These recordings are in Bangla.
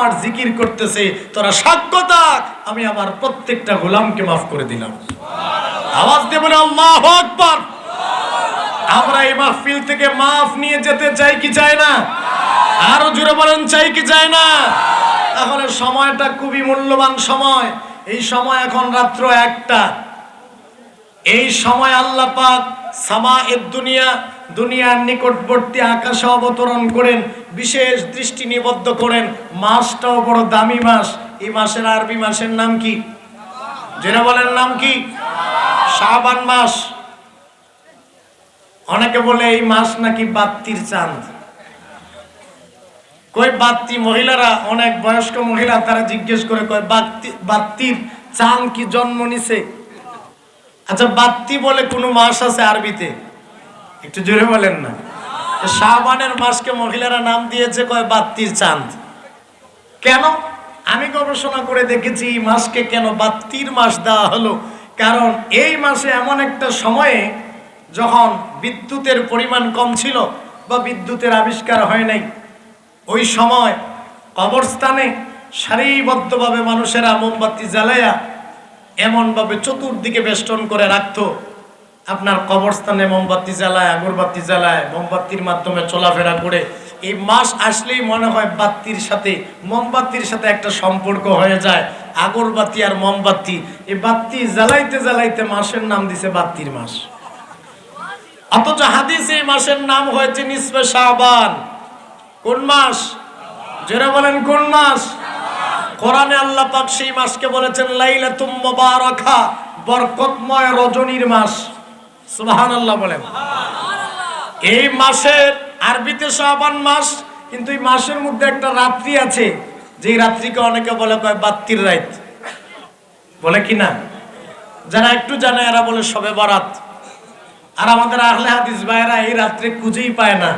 আমার জিকির করতেছে, তোরা সাক্ষ্য থাক, আমি আমার প্রত্যেকটা গোলামকে মাফ করে দিলাম। আওয়াজ দিয়ে বলে, আল্লাহ আকবার। আমরা এই মাহফিল থেকে মাফ নিয়ে যেতে চাই কি চাই না? আরও জোরে বলেন, চাই কি চাই না? তাহলে সময়টা খুবই মূল্যবান সময়। এই সময় এখন রাত্র একটা। এই সময় আল্লাহ পাক সামা দুনিয়া, দুনিয়ার নিকটবর্তী আকাশে অবতরণ করেন, বিশেষ দৃষ্টি নিবদ্ধ করেন। মাসটাও বড় দামি মাস। এই মাসের আরবি মাসের নাম কি? যেটা বলেন নাম কি? শাবান মাস। অনেকে বলে এই মাস নাকি বাত্তির চাঁদ। কই বাত্তি মহিলারা? অনেক বয়স্ক মহিলা তারা জিজ্ঞেস করে, কয় বাত্তি বাত্তির চাঁদ কি জন্ম নিছে? আচ্ছা বাত্তি বলে কোনো মাস আছে আরবিতে? একটু জোরে বলেন না। শাহবানের মাসকে মহিলারা নাম দিয়েছে, কয় বাত্তির চাঁদ। কেন? আমি গবেষণা করে দেখেছি এই মাসকে কেন বাত্তির মাস দেওয়া হলো। কারণ এই মাসে এমন একটা সময়ে যখন বিদ্যুতের পরিমাণ কম ছিল বা বিদ্যুতের আবিষ্কার হয় নাই, ওই সময় কবরস্থানে সারিবদ্ধভাবে মানুষেরা মোমবাতি জ্বালায়া এমনভাবে চতুর্দিকে বেষ্টন করে রাখতো। আপনার কবরস্থানে মোমবাতি জ্বালায়, আগরবাতি জ্বালায়, মোমবাতির মাধ্যমে চলাফেরা করে। এই মাস আসলেই মনে হয় বাতির সাথে, মোমবাতির সাথে একটা সম্পর্ক হয়ে যায়। আগরবাতি আর মোমবাতি, এই বাতি জ্বালাইতে জ্বালাইতে মাসের নাম দিছে বাতির মাস। অথচ হাদিসে এই মাসের নাম হয়েছে নিসবে শাবান। কোন মাস? জোরে বলেন কোন মাস? কোরআনে আল্লাহ পাক সেই মাসকে বলেছেন লাইলাতুম মুবারাকা বরকতময় রজনীর মাস। সুবহানাল্লাহ বলেন। এই মাসের আরবিতে শাবান মাস কিন্তু এই মাসের মধ্যে একটা রাত্রি আছে যেই রাত্রিকে অনেকে বলে কয় বাত্তির রাত। বলে কি না? যারা একটু জানে এরা বলে সবে বরাত। আর আমাদের আহলে হাদিস ভাইরা এই রাত্রে খুঁজেই পায় না।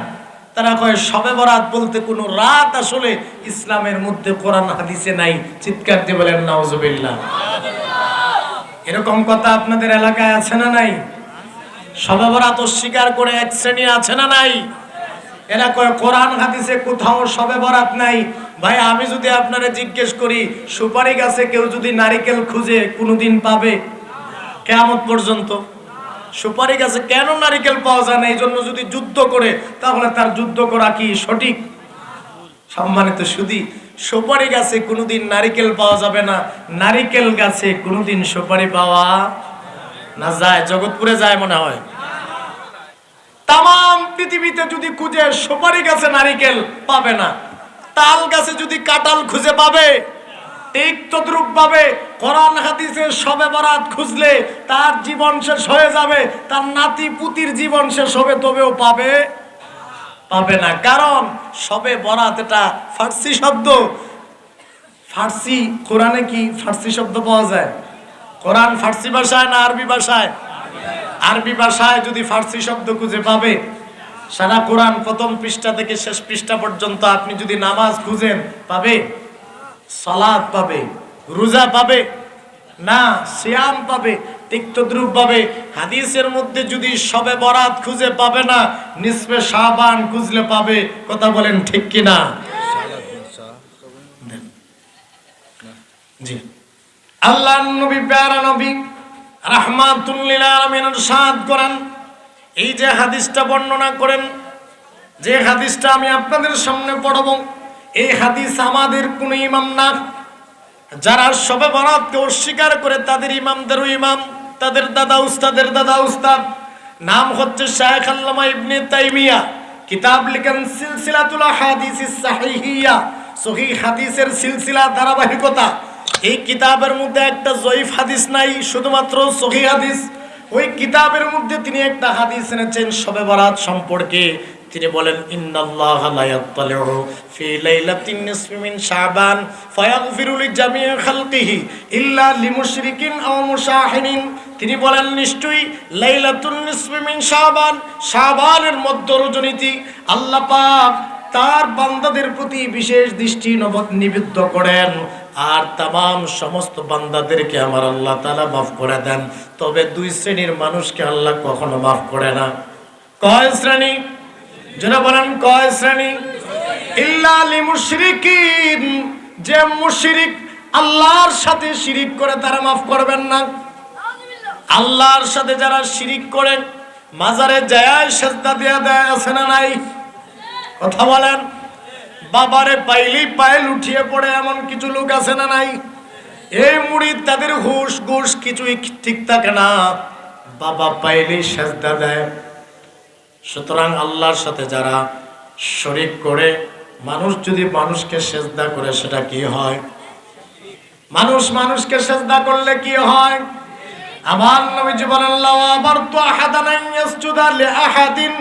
তারা কয় সবে বরাত বলতে কোনো রাত আসলে ইসলামের মধ্যে কোরআন, হাদিসে নাই। চিৎকার দিয়ে বলেন, নাউজুবিল্লাহ। এরকম কথা আপনাদের এলাকায় আছে না নাই? সবে বরাত অস্বীকার করে এক শ্রেণি আছে না নাই? এরা কয়, কোরআন, হাদিসে কোথাও সবে বরাত নাই। ভাই, আমি যদি আপনারে জিজ্ঞেস করি সুপারি গাছে কেউ যদি নারিকেল খুঁজে কোনোদিন পাবে? কেমন পর্যন্ত। সুপারি গাছে কেন নারিকেল পাওয়া যায় না? এই জন্য যদি যুদ্ধ করে, তাহলে তার যুদ্ধ করা কি সঠিক? সম্মানিত সুদি সুপারি গাছে কোনোদিন নারিকেল পাওয়া যাবে না। নারিকেল গাছে কোনোদিন সুপারি পাওয়া না যায়। জগৎপুরে যায় মনে হয়। তাম পৃথিবীতে যদি খুঁজে সুপারি গাছে নারিকেল পাবে না, তাল গাছে যদি কাঁঠাল খুঁজে পাবে ঠিক তদ্রুপ ভাবে কোরআন হাদিসের সবে বরাত খুঁজলে তার জীবন শেষ হয়ে যাবে, তার নাতি পুতির জীবন শেষ হবে, তবেও পাবে? পাবে না। কারণ সবে বরাত এটা ফার্সি শব্দ। ফার্সি, কোরআনে কি ফার্সি শব্দ পাওয়া যায়? কোরআন ফার্সি ভাষায় না আরবি ভাষায়? আরবি ভাষায় যদি ফার্সি শব্দ খুঁজে পাবে, সারা কোরআন প্রথম পৃষ্ঠা থেকে শেষ পৃষ্ঠা পর্যন্ত আপনি যদি নামাজ খুঁজেন, পাবে? সালাদ পাবে, রোজা পাবে, না সিয়াম পাবে তিক্তদ্রুপ পাবে। হাদিসের মধ্যে যদি সবে বরাত খুঁজে পাবে না নিসবে সাবান খুঁজলে পাবে। কথা বলেন ঠিক কিনা জি। আল্লাহ নবী, প্যারা নবী, রাহমাতুল্লিল আলামিনের সাদ করেন। এই যে হাদিসটা বর্ণনা করেন, যে হাদিসটা আমি আপনাদের সামনে পড়ব এই হাদিস আমাদের কোনো ইমাম না। যারা সবে বরাতকে অস্বীকার করে তাদের ইমামদেরও ইমাম, তাদের দাদা উস্তাদের দাদা উস্তাদ। নাম হচ্ছে শায়েখ আল্লামা ইবনে তাইমিয়া। কিতাব লিখেন সিলসিলাতুল হাদিস সাহিহিয়া। সহি হাদিসের সিলসিলা ধারাবাহিকতা। এই কিতাবের মধ্যে একটা জয়ীফ হাদিস নাই, শুধুমাত্র সহি হাদিস। ওই কিতাবের মধ্যে তিনি একটা হাদিস এনেছেন সবে বরাত সম্পর্কে। তিনি বলেন, ইন্নাল্লাহ লা ইয়াত্তালিউ ফি লাইলাতিন নিসফি মিন শাবান ফায়াগফিরু লিজামিই খালকিহি ইল্লা লিমুশরিকিন আও মুশাহিনিন তিনি বলেন, নিশ্চয়ই লাইলাতুন নিসফি মিন শাবান, শাবানের মধ্য রজনীতি আল্লাহ পাক তার বান্দাদের প্রতি বিশেষ দৃষ্টি নবদ নিবিদ্ধ করেন। আর তাম সমস্ত বান্দাদেরকে আমার আল্লাহ তালা মাফ করে দেন। তবে দুই শ্রেণির মানুষকে আল্লাহ কখনো মাফ করে না। কয় শ্রেণি? যারা বলেন, কয় শ্রেণি? ইল্লা লিমুশরিকিন যে মুশরিক আল্লাহর সাথে শিরিক করে তারা মাফ করবেন না। আল্লাহর সাথে যারা শিরিক করেন মাজারে যায় সেজদা দেয়া দেয় আছে না নাই? কথা বলেন, বাবারে পাইলেই পায়েল উঠিয়ে পড়ে এমন কিছু লোক আছে না নাই? এই মুড়ি তাদের হুশ ঘুষ কিছুই ঠিক থাকে না। বাবা পাইলেই সেজদা দেয়। সুতরাং আল্লাহর সাথে যারা শরিক করে, মানুষ যদি মানুষকে সেজদা করে, সেটা কি হয়? মানুষ মানুষকে সেজদা করলে কি হয়? আমার নবীজি বলেন লাও আমারতু আহাদান আন ইয়াসজুদা লিআহাদিন,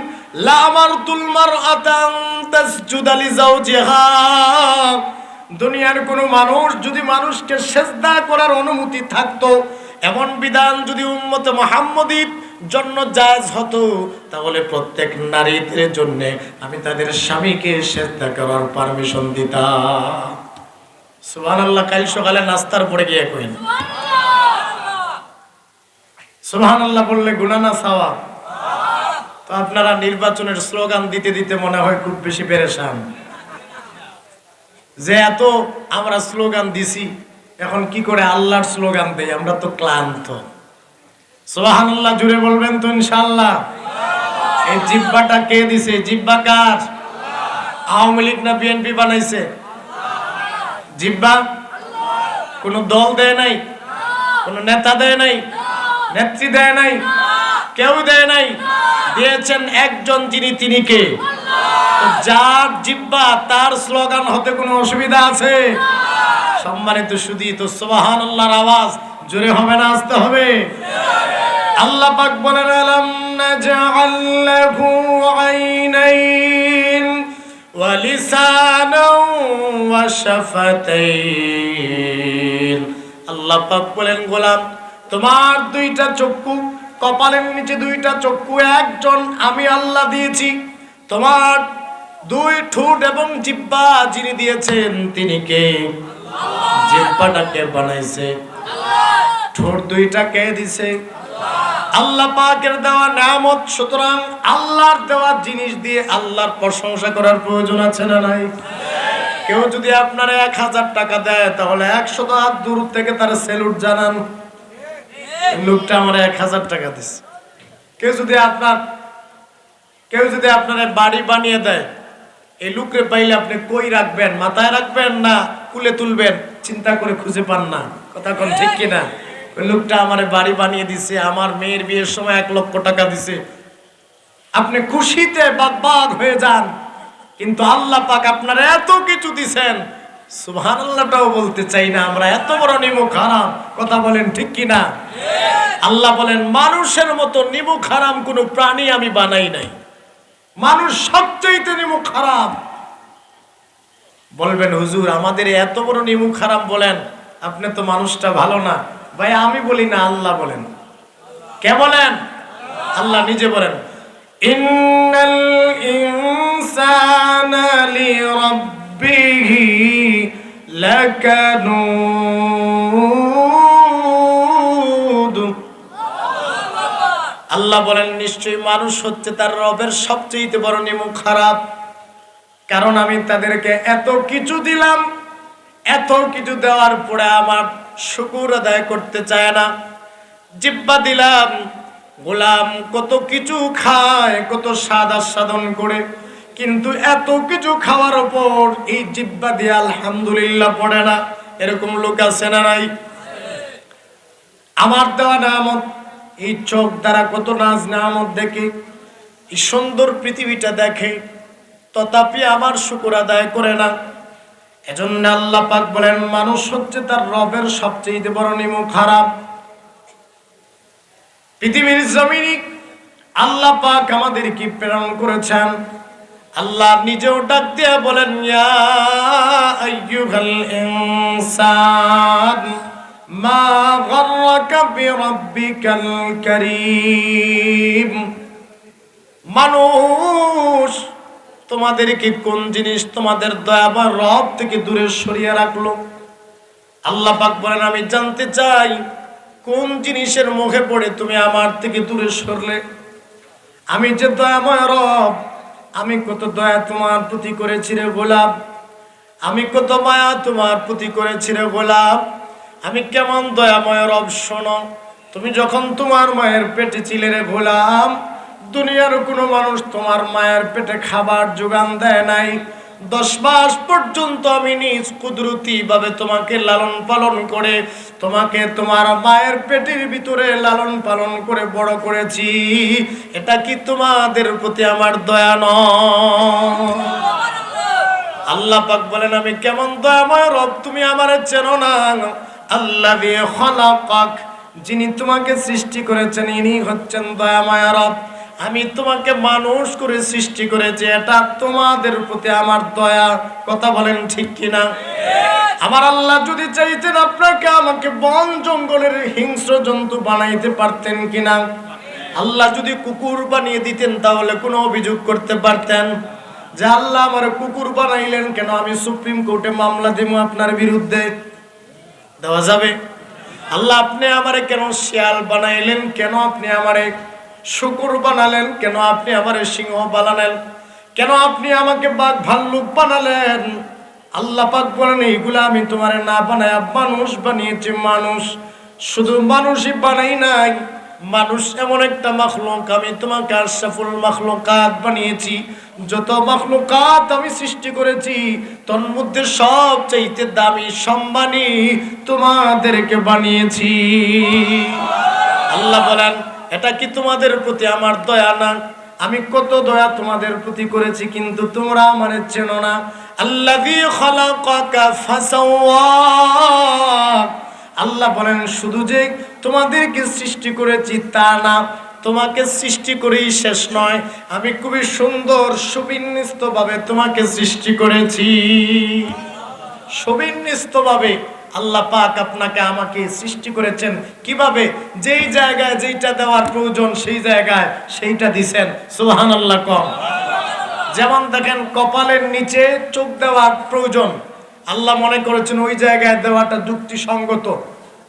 লা আমারতুল মারআতা আন তাসজুদা লিজাওজিহা। দুনিয়ার কোনো মানুষ যদি মানুষকে সেজদা করার অনুমতি থাকতো, এমন বিধান যদি উম্মতে মুহাম্মদীর জন্য জায়েজ হতো, তাহলে প্রত্যেক নারীদের জন্য আমি তাদের স্বামীকে সেজদা করার পারমিশন দিতাম। কাল সকালে নাস্তার পরে গিয়ে কইন। সুবহানাল্লাহ বললে গুনাহ না সওয়াব। তো আপনারা নির্বাচনের স্লোগান দিতে দিতে মনে হয় খুব বেশি পেরেশান। যে এত আমরা স্লোগান দিছি, এখন কি করে আল্লাহর স্লোগান দেই? আমরা তো ক্লান্ত। সুবহানাল্লাহ, জুড়ে বলবেন তো ইনশাআল্লাহ। এই জিব্বাটা কে দিছে? জিব্বা কার? আওয়ামী লীগ না বিএনপি বানাইছে? জিব্বা কোন দল দেয় নাই? কোন নেতা দেয় নাই? নেত্রী দেয় নাই? কেউ দেয় নাই? দিয়েছেন একজন যিনি তিনি কে? যার জিব্বা তার স্লোগান হতে কোনো অসুবিধা আছে? সম্মানিত শুধু তো সোবাহান আল্লাহর আওয়াজ। জোরে হবে না, আসতে হবে? আল্লাহ পাক বলেন, আলাম নাজআল লাহু আইনাইন ওয়া লিসানাও ওয়া শাফাতাইন। আল্লাহ পাক বলেন, গোলাম, তোমার দুইটা চক্ষু, কপালের নিচে দুইটা চক্ষু, একজন আমি আল্লাহ দিয়েছি। তোমার দুই ঠোঁট এবং জিব্বা যিনি দিয়েছেন, তিনি কে? জিব্বাটাকে বানাইছে? ঠোঁট দুইটা কে দিছে? আল্লাহ পাকের দেওয়া নামত সুতরাং আল্লাহর জিনিস দিয়ে আল্লাহর প্রশংসা করার প্রয়োজন আছে না নাই? কেউ যদি আপনার এক হাজার টাকা দেয়, তাহলে একশো হাত দূর থেকে তার সেলুট জানান। লোকটা আমার এক হাজার টাকা দিচ্ছে কেউ যদি আপনার, কেউ যদি আপনার বাড়ি বানিয়ে দেয়, এই লুকরে পাইলে আপনি কই রাখবেন, মাথায় রাখবেন না? কুলে তুলবেন, চিন্তা করে খুঁজে পান না। কথা কোন ঠিক কিনা? ওই লোকটা আমার বাড়ি বানিয়ে দিছে, আমার মেয়ের বিয়ের সময় এক লক্ষ টাকা দিছে। আপনি খুশিতে বাদ হয়ে যান, কিন্তু আল্লাহ পাক আপনার এত কিছু দিছেন সুবহান আল্লাহটাও বলতে চাই না, আমরা এত বড় নিমুখ হারাম। কথা বলেন ঠিক কিনা? আল্লাহ বলেন, মানুষের মতো নিমুখ হারাম কোনো প্রাণী আমি বানাই নাই। মানুষ সবচেয়ে নিমুখ হারাম। বলবেন, হুজুর, আমাদের এত বড় নিমুখ খারাপ বলেন, আপনি তো মানুষটা ভালো না। ভাই, আমি বলি না, আল্লাহ বলেন। কে বলেন? আল্লাহ নিজে বলেন। আল্লাহ বলেন, নিশ্চয়ই মানুষ হচ্ছে তার রবের সবচেয়ে বড় নিমুখ খারাপ। কারণ আমি তাদেরকে এত কিছু দিলাম, এত কিছু দেওয়ার পরে আমার শুকুর আদায় করতে চায় না। জিব্বা দিলাম, গোলাম কত কিছু খায়, কত স্বাদ আস্বাদন করে, কিন্তু এত কিছু খাওয়ার ওপর এই জিব্বা দিয়ে আলহামদুলিল্লাহ পড়ে না। এরকম লোক আছে না নাই? আমার দেওয়া নামত এই চোখ দ্বারা কত নাচ নামত দেখে, এই সুন্দর পৃথিবীটা দেখে তথাপি আমার শুকুর আদায় করে না। এজন্য আল্লাহ পাক বলেন, মানুষ হচ্ছে তার রবের সবচেয়ে বড় নিমুখ খারাপ পৃথিবীর জমিনি আল্লাহ পাক আমাদের কি প্রেরণ করেছেন। আল্লাহ নিজেও ডাক দিয়া বলেন ইনসান, মা গররাকা বিরাব্বিকাল কারীম। মানুষ তোমাদেরকে কোন জিনিস তোমাদের দয়া বা রব থেকে দূরে সরিয়ে রাখল? আল্লাহ পাক বলেন, আমি জানতে চাই, কোন জিনিসের মুখে পড়ে তুমি আমার থেকে দূরে সরলে? আমি যে দয়াময় রব, আমি কত দয়া তোমার প্রতি করেছি রে গোলাপ। আমি কত মায়া তোমার প্রতি করেছি রে গোলাপ। আমি কেমন দয়াময় রব, শোনো। তুমি যখন তোমার মায়ের পেটে ছিলে রে গোলাম দুনিয়ার কোনো মানুষ তোমার মায়ের পেটে খাবার যোগান দেয় নাই। দশ মাস পর্যন্ত আমি নিজ কুদরতি ভাবে তোমাকে লালন পালন করে, তোমাকে তোমার মায়ের পেটের ভিতরে লালন পালন করে বড় করেছি। এটা কি তোমাদের প্রতি আমার দয়া নয়? আল্লাহ পাক বলেন, আমি কেমন দয়া দয়াময় রব, তুমি আমারে চেনো না। আল্লাহ দিয়ে খলাকাক, যিনি তোমাকে সৃষ্টি করেছেন, ইনি হচ্ছেন দয়া দয়াময় রব। আমি তোমাকে মানুষ করে সৃষ্টি করেছি, এটা তোমাদের প্রতি আমার দয়া। কথা বলেন ঠিক কিনা? আমার আল্লাহ যদি চাইতেন আপনাকে আমাকে বন জঙ্গলের হিংস্র জন্তু বানাইতে পারতেন কিনা? আল্লাহ যদি কুকুর বানিয়ে দিতেন তাহলে কোনো অভিযোগ করতে পারতেন? যে আল্লাহ আমার কুকুর বানাইলেন কেন? আমি সুপ্রিম কোর্টে মামলা দিব আপনার বিরুদ্ধে। দেওয়া যাবে? আল্লাহ, আপনি আমারে কেন শিয়াল বানাইলেন? কেন আপনি আমারে শুকুর বানালেন, কেন আপনি আমারে সিংহ বানালেন? কেন আপনি আমাকে বাঘ ভাল্লুক বানালেন? আল্লাহ পাক বলেন, এইগুলো আমি তোমারে না বানায় মানুষ বানিয়েছি মানুষ। শুধু মানুষই বানাই নাই, মানুষ এমন একটা মাখলুক। আমি তোমাকে আশরাফুল মাখলুকাত বানিয়েছি। যত মাখলুকাত আমি সৃষ্টি করেছি তোর মধ্যে সব চাইতে দামি সম্মানী তোমাদেরকে বানিয়েছি। আল্লাহ বলেন এটা কি তোমাদের প্রতি আমার দয়া? না, আমি কত দয়া তোমাদের প্রতি করেছি, কিন্তু তোমরা আমার চেনো না। আল্লাহ বলেন, শুধু যে তোমাদেরকে সৃষ্টি করেছি তা না, তোমাকে সৃষ্টি করেই শেষ নয়। আমি খুবই সুন্দর সুবিন্যস্ত ভাবে তোমাকে সৃষ্টি করেছি। সুবিন্যস্ত ভাবে আল্লাহ পাক আপনাকে আমাকে সৃষ্টি করেছেন। কীভাবে? যেই জায়গায় যেইটা দেওয়ার প্রয়োজন, সেই জায়গায় সেইটা দিছেন। সুহান আল্লাহ কম। যেমন দেখেন, কপালের নিচে চোখ দেওয়ার প্রয়োজন। আল্লাহ মনে করেছেন ওই জায়গায় দেওয়াটা যুক্তিসঙ্গত।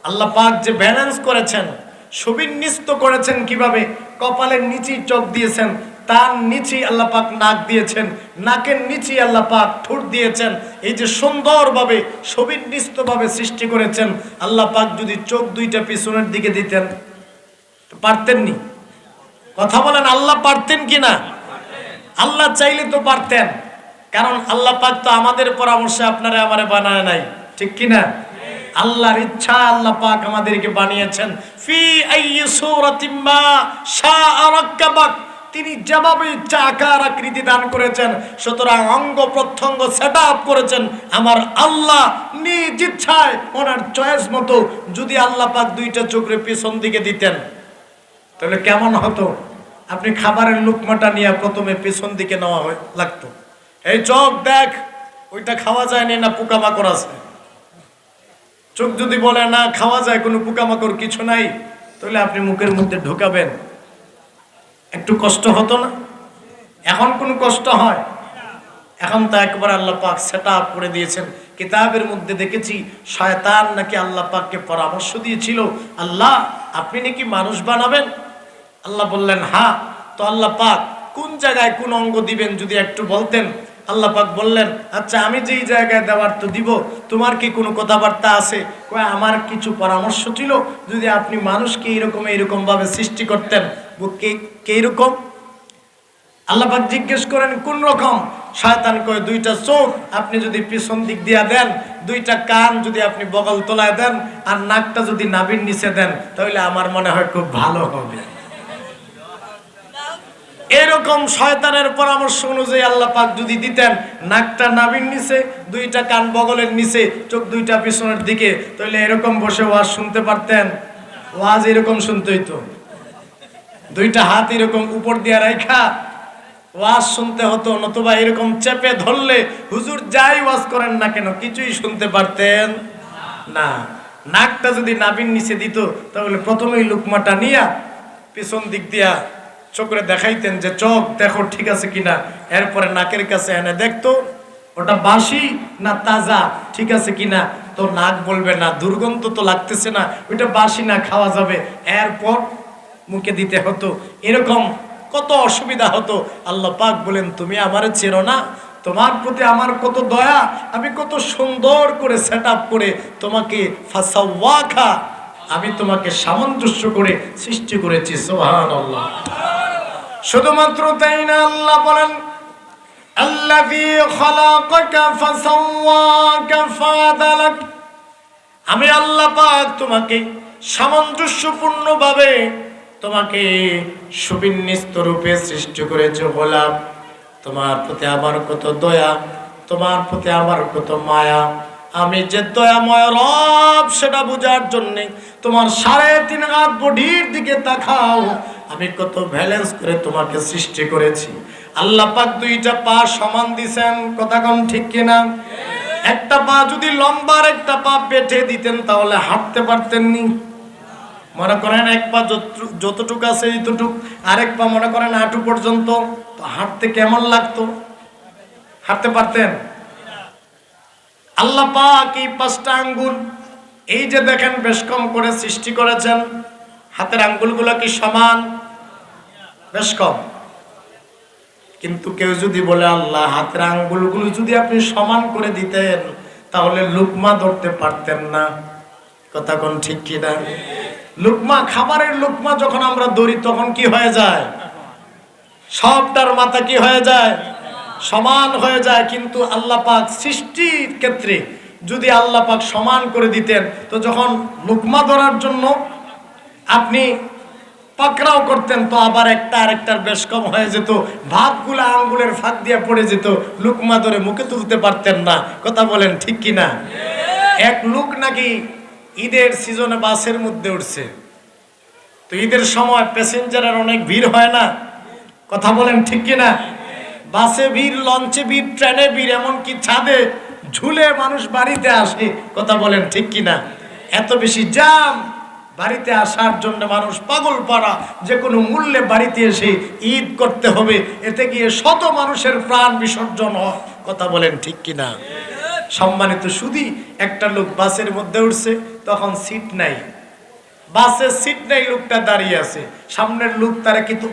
আল্লাহ পাক যে ব্যালেন্স করেছেন, সুবিন্যস্ত করেছেন কীভাবে? কপালের নিচেই চোখ দিয়েছেন। তার নিচেই আল্লাহ পাক নাক দিয়েছেন, নাকের নিচেই আল্লাহ পাক ঠোঁট দিয়েছেন, এই যে সুন্দরভাবে, সুবিন্যস্তভাবে সৃষ্টি করেছেন, আল্লাহ পাক যদি চোখ দুইটা পিছনের দিকে দিতেন পারতেননি? কথা বলেন, আল্লাহ পারতেন কি না? আল্লাহ চাইলে তো পারতেন, কারণ আল্লাহ পাক তো আমাদের পরামর্শে আপনারা আমারে বানায় নাই, ঠিক কি না? আল্লাহর ইচ্ছা আল্লাহ পাক আমাদেরকে বানিয়েছেন, ফি আইয়ি সূরাতিম মা শাআ রাক্কাবাক। তিনি যেভাবে ইচ্ছা আকার আকৃতি দান করেছেন, সুতরাং অঙ্গ প্রত্যঙ্গ সেট করেছেন, আমার আল্লাহ নিজ ইচ্ছায় ওনার চয়েস মতো যদি আল্লাহ পাক দুইটা চোখের পিছন দিকে দিতেন, তাহলে কেমন হতো? আপনি খাবারের লুকমাটা নিয়ে প্রথমে পেছন দিকে নেওয়া হয়, লাগতো। এই চোখ দেখ, ওইটা খাওয়া যায়নি না পোকামাকড় আছে? চোখ যদি বলে না, খাওয়া যায়, কোনো পোকামাকড় কিছু নাই, তাহলে আপনি মুখের মধ্যে ঢোকাবেন। একটু কষ্ট হতো না? এখন কোন কষ্ট হয়? এখন তো একবার আল্লাহ পাক সেট আপ করে দিয়েছেন। কিতাবের মধ্যে দেখেছি, শয়তান নাকি আল্লাহ পাককে পরামর্শ দিয়েছিল, আল্লাহ, আপনি নাকি মানুষ বানাবেন? আল্লাহ বললেন হ্যাঁ। তো আল্লাহ পাক কোন জায়গায় কোন অঙ্গ দিবেন যদি একটু বলতেন? আল্লাহ পাক বললেন আচ্ছা আমি যেই জায়গায় দেওয়ার তো দিব, তোমার কি কোনো কথাবার্তা আছে? কয়, আমার কিছু পরামর্শ ছিল, যদি আপনি মানুষকে এরকম এরকম ভাবে সৃষ্টি করতেন। কে কে এরকম? আল্লাপাক জিজ্ঞেস করেন, কোন রকম? শয়তান কয়, দুইটা চোখ, আপনি যদি পিছন দিক দিয়া দেন, দুইটা কান যদি আপনি বগল তোলায় দেন, আর নাকটা যদি নাবির নিচে দেন, তাহলে আমার মনে হয় খুব ভালো হবে। এরকম শয়তানের পরামর্শ অনুযায়ী আল্লাহ পাক যদি দিতেন, নাকটা নাবির নিচে, দুইটা কান বগলের নিচে, চোখ দুইটা পিছনের দিকে, তাহলে এরকম বসে ওয়াজ শুনতে পারতেন? ওয়াজ এরকম শুনতে হইতো। দুইটা হাত এরকম উপর দিয়ে রাখা ওয়াজ শুনতে হতো, নতুবা এরকম চেপে ধরলে হুজুর যাই ওয়াজ করেন না কেন, কিছুই শুনতে পারতেন না। নাকটা যদি নাবির নিচে দিত, তাহলে প্রথমেই লুকমাটা নিয়া পিছন দিক দিয়া চোখে দেখাইতেন যে, চোখ দেখো, ঠিক আছে কিনা? এরপরে নাকের কাছে এনে দেখতো, ওটা বাসি না তাজা, ঠিক আছে কিনা? তো নাক বলবে, না, দুর্গন্ধ তো লাগতেছে না, ওইটা বাসি না, খাওয়া যাবে। এরপর মুখে দিতে হতো। এরকম কত অসুবিধা হতো। আল্লাহ পাক বলেন, তুমি আমার চেনো না। তোমার প্রতি আমার কত দয়া। আমি কত সুন্দর করে সেট করে তোমাকে ফাসাওয়াখা, আমি তোমাকে সামঞ্জস্য করে সৃষ্টি করেছি। সোহান আল্লাহ শুধুমাত্র তাই না আল্লাহ বলেন আমি আল্লাহ পাক তোমাকে সামঞ্জস্যপূর্ণভাবে তোমাকে সুবিন্যস্ত রূপে সৃষ্টি করেছে গোলাপ। তোমার প্রতি আমার কত দয়া, তোমার প্রতি আমার কত মায়া। আমি যে দয়াময় রব, সেটা বোঝার জন্যে তোমার সাড়ে তিন হাত বডির দিকে তাকাও। আমি কত ব্যালেন্স করে তোমাকে সৃষ্টি করেছি। আল্লাহ পাক দুইটা পা সমান দিছেন, কথা কম ঠিক কিনা? একটা পা যদি লম্বার একটা পা পেটে দিতেন, তাহলে হাঁটতে পারতেন নি। মনে করেন এক পা যতটু- যতটুকু আছে এতটুক, আরেক পা মনে করেন হাঁটু পর্যন্ত, তো হাঁটতে কেমন লাগতো? হাঁটতে পারতেন? আল্লাহ পাক এই পাঁচটা আঙ্গুল, এই যে দেখেন বেশ কম করে সৃষ্টি করেছেন। হাতের আঙ্গুলগুলো কি সমান? বেশ কম। কিন্তু কেউ যদি বলে, আল্লাহ, হাতের আঙ্গুলগুলো যদি আপনি সমান করে দিতেন, তাহলে লুকমা ধরতে পারতেন না। কথা কোন ঠিক কি না? লুকমা, খাবারের লুকমা যখন আমরা ধরি, তখন কি হয়ে যায়? সবটার মাথা কি হয়ে যায়? সমান হয়ে যায়। কিন্তু আল্লাহ পাক সৃষ্টির ক্ষেত্রে যদি আল্লাহ পাক সমান করে দিতেন, তো যখন লুকমা ধরার জন্য আপনি পাকড়াও করতেন তো আবার একটা আরেকটার বেশ কম হয়ে যেত। ভাতগুলা আঙ্গুলের ফাঁক দিয়ে পড়ে যেত। লুকমা ধরে মুখে তুলতে পারতেন না। কথা বলেন ঠিক কি না? এক লুক নাকি ঈদের সিজনে বাসের মধ্যে উঠছে। তো ঈদের সময় প্যাসেঞ্জারের অনেক ভিড় হয় না? কথা বলেন ঠিক কি না? বাসে ভিড় লঞ্চে ভিড় ট্রেনে ভিড়, এমনকি ছাদে ঝুলে মানুষ বাড়িতে আসে। কথা বলেন ঠিক কি না? এত বেশি জাম বাড়িতে আসার জন্য মানুষ পাগল পাড়া, যে কোনো মূল্যে বাড়িতে এসে ঈদ করতে হবে, এতে গিয়ে শত মানুষের প্রাণ বিসর্জন হয়। কথা বলেন ঠিক কি না সম্মানিত শুধু একটা লোক বাসের মধ্যে উঠছে, তখন সিট নাই। বাসে সিট নেই, লোকটা দাঁড়িয়ে আছে। সামনের লোক তারা কিছু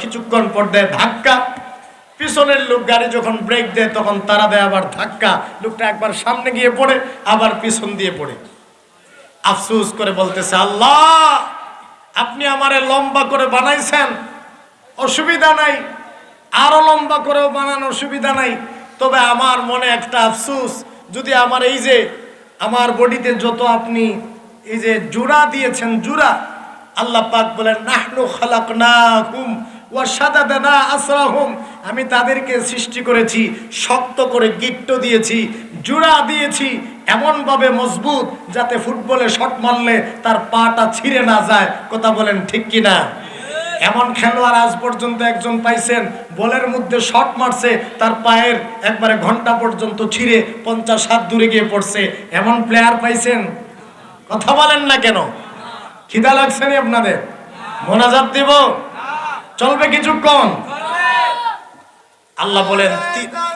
কিছুক্ষণ পর দেয় ধাক্কা। পিছনের লোক গাড়ি যখন ব্রেক দেয়, তখন তারা দেয় আবার ধাক্কা। লোকটা একবার সামনে গিয়ে পড়ে, আবার পিছন দিয়ে পড়ে। আফসোস করে বলতেছে, আল্লাহ, আপনি আমারে লম্বা করে বানাইছেন, অসুবিধা নাই। আরও লম্বা করেও বানানোর অসুবিধা নাই। তবে আমার মনে একটা আফসোস, যদি আমার এই যে, আমার বডিতে যত আপনি এই যে জোড়া দিয়েছেন, জোড়া, আল্লাহ পাক বলেন, নাহনু ওয়া সাদাদানা আসরাহুম। আমি তাদেরকে সৃষ্টি করেছি, শক্ত করে গিট্ট দিয়েছি, জোড়া দিয়েছি এমনভাবে মজবুত যাতে ফুটবলে শট মারলে তার পাটা ছিঁড়ে না যায়। কথা বলেন ঠিক কি না এমন খেলোয়াড় আজ পর্যন্ত একজন পাইছেন, বলের মধ্যে শট মারছে, তার পায়ের একবারে ঘণ্টা পর্যন্ত ছিঁড়ে পঞ্চাশ হাত দূরে গিয়ে পড়ছে। এমন প্লেয়ার পাইছেন? কথা বলেন না কেন? খিদা লাগছে নি আপনাদের। মোনাজাত দিব? চলবে কিছুক্ষণ? আল্লাহ বলেন, "তি-